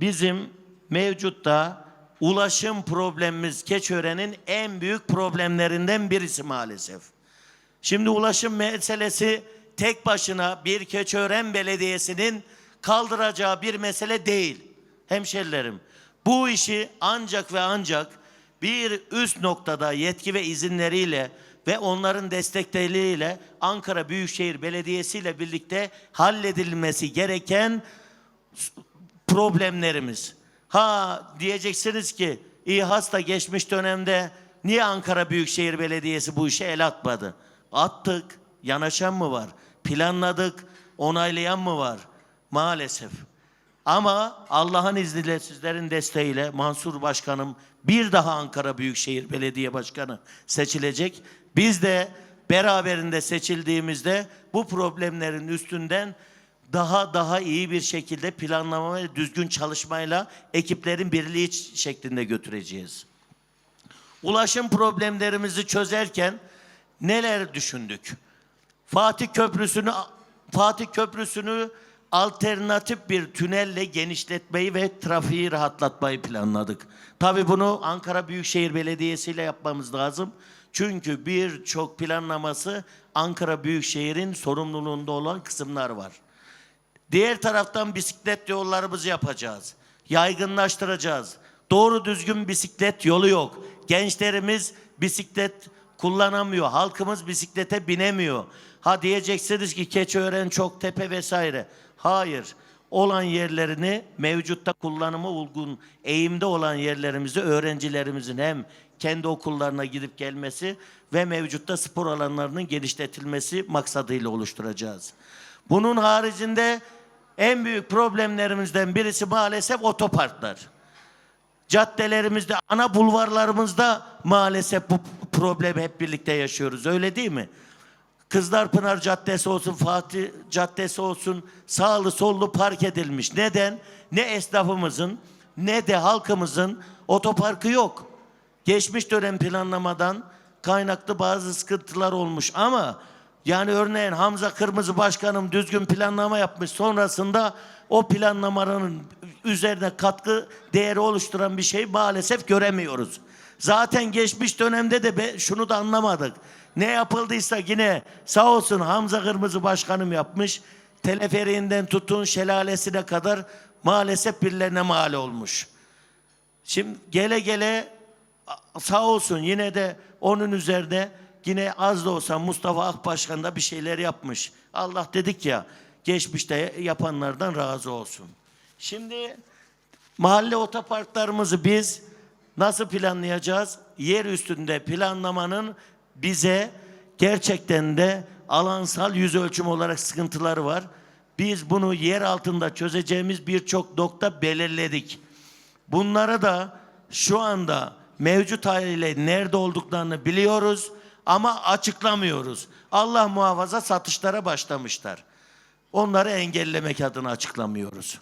bizim mevcutta ulaşım problemimiz Keçiören'in en büyük problemlerinden birisi maalesef. Şimdi ulaşım meselesi tek başına bir Keçiören Belediyesi'nin kaldıracağı bir mesele değil. Hemşerilerim, bu işi ancak ve ancak bir üst noktada yetki ve izinleriyle ve onların destekleriyle Ankara Büyükşehir Belediyesi ile birlikte halledilmesi gereken problemlerimiz. Ha diyeceksiniz ki İHAS da geçmiş dönemde niye Ankara Büyükşehir Belediyesi bu işe el atmadı? Attık. Yanaşan mı var? Planladık. Onaylayan mı var? Maalesef. Ama Allah'ın izniyle sizlerin desteğiyle Mansur Başkanım bir daha Ankara Büyükşehir Belediye Başkanı seçilecek. Biz de beraberinde seçildiğimizde bu problemlerin üstünden daha daha iyi bir şekilde planlama ve düzgün çalışmayla ekiplerin birliği şeklinde götüreceğiz. Ulaşım problemlerimizi çözerken neler düşündük? Fatih Köprüsü'nü Fatih Köprüsü'nü alternatif bir tünelle genişletmeyi ve trafiği rahatlatmayı planladık. Tabii bunu Ankara Büyükşehir Belediyesi ile yapmamız lazım. Çünkü birçok planlaması Ankara Büyükşehir'in sorumluluğunda olan kısımlar var. Diğer taraftan bisiklet yollarımızı yapacağız. Yaygınlaştıracağız. Doğru düzgün bisiklet yolu yok. Gençlerimiz bisiklet kullanamıyor. Halkımız bisiklete binemiyor. Ha diyeceksiniz ki Keçiören çok tepe vesaire. Hayır. Olan yerlerini mevcutta kullanıma uygun eğimde olan yerlerimizi öğrencilerimizin hem kendi okullarına gidip gelmesi ve mevcutta spor alanlarının genişletilmesi maksadıyla oluşturacağız. Bunun haricinde en büyük problemlerimizden birisi maalesef otoparklar. Caddelerimizde, ana bulvarlarımızda maalesef bu problemi hep birlikte yaşıyoruz. Öyle değil mi? Kızlarpınar Caddesi olsun, Fatih Caddesi olsun sağlı sollu park edilmiş. Neden? Ne esnafımızın ne de halkımızın otoparkı yok. Geçmiş dönem planlamadan kaynaklı bazı sıkıntılar olmuş ama yani örneğin Hamza Kırmızı Başkanım düzgün planlama yapmış. Sonrasında o planlamanın üzerine katkı değeri oluşturan bir şey maalesef göremiyoruz. Zaten geçmiş dönemde de şunu da anlamadık. Ne yapıldıysa yine sağ olsun Hamza Kırmızı Başkanım yapmış. Teleferiğinden tutun şelalesine kadar maalesef birilerine mal olmuş. Şimdi gele gele sağ olsun yine de onun üzerine yine az da olsa Mustafa Akbaşkan da bir şeyler yapmış. Allah dedik ya geçmişte yapanlardan razı olsun. Şimdi mahalle otoparklarımızı biz nasıl planlayacağız? Yer üstünde planlamanın bize gerçekten de alansal yüz ölçüm olarak sıkıntıları var. Biz bunu yer altında çözeceğimiz birçok nokta belirledik. Bunları da şu anda mevcut haliyle nerede olduklarını biliyoruz ama açıklamıyoruz. Allah muhafaza satışlara başlamışlar. Onları engellemek adına açıklamıyoruz.